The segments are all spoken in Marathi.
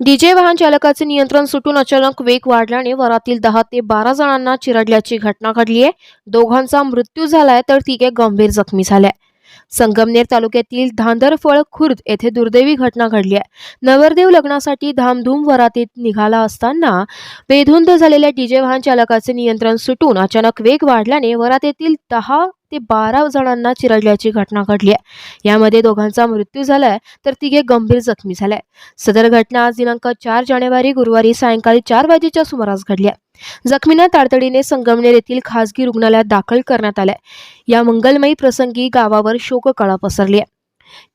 डीजे वाहन चालकाचे नियंत्रण सुटून अचानक वेग वाढल्याने वरातील दहा ते बारा जणांना चिरडल्याची घटना घडली आहे दोघांचा मृत्यू झालाय तर तिघे गंभीर जखमी झाल्या संगमनेर तालुक्यातील धांदरफळ खुर्द येथे दुर्दैवी घटना घडली आहे. नवरदेव लग्नासाठी धामधूम वरातीत निघाला असताना बेधुंद झालेल्या डीजे वाहन चालकाचे नियंत्रण सुटून अचानक वेग वाढल्याने वरातीतील दहा ते बारा जणांना चिरडल्याची घटना घडली आहे. यामध्ये दोघांचा मृत्यू झालाय तर तिघे गंभीर जखमी झाले सदर घटना आज दिनांक चार जानेवारी गुरुवारी सायंकाळी चार वाजेच्या सुमारास घडली आहे. जखमींना तातडीने संगमनेर येथील खासगी रुग्णालयात दाखल करण्यात आलाय. या मंगलमयी प्रसंगी गावावर शोककळा पसरली आहे.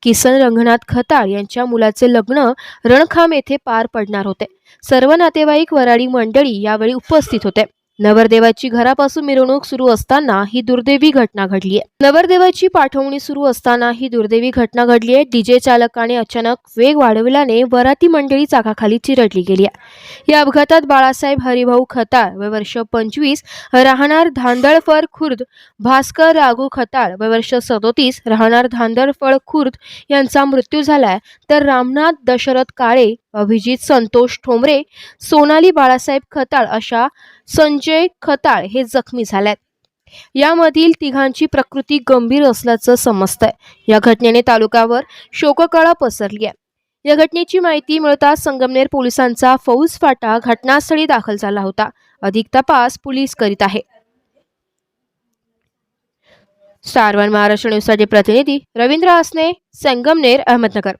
किसन रंगनाथ खताळ यांच्या मुलाचे लग्न रणखाम येथे पार पडणार होते. सर्व नातेवाईक वराडी मंडळी यावेळी उपस्थित होते. नवरदेवाची घरापासून मिरवणूक सुरू असताना ही दुर्दैवी घटना घडली आहे. नवरदेवाची पाठवणी सुरू असताना ही दुर्दैवी घटना घडली आहे. डीजे चालकाने अचानक वेग वाढविल्याने वराती मंडळी चाकाखाली चिरडली गेली आहे. या अपघातात बाळासाहेब हरिभाऊ खताळ वय वर्ष पंचवीस राहणार धांदळफळ खुर्द भास्कर राघू खताळ वय वर्ष सदोतीस राहणार धांदळफळ खुर्द यांचा मृत्यू झालाय. तर रामनाथ दशरथ काळे अभिजित संतोष ठोंबरे सोनाली बाळासाहेब खताळ अशा संजय खताळ हे जखमी झाल्यात. यामधील तिघांची प्रकृती गंभीर असल्याचं समजतंय. या घटनेने तालुक्यावर शोककळा पसरली आहे. या घटनेची माहिती मिळताच संगमनेर पोलिसांचा फौज फाटा घटनास्थळी दाखल झाला होता. अधिक तपास पोलीस करीत आहे. स्टार वन महाराष्ट्र न्यूजसाठी प्रतिनिधी रवींद्र आसने संगमनेर अहमदनगर.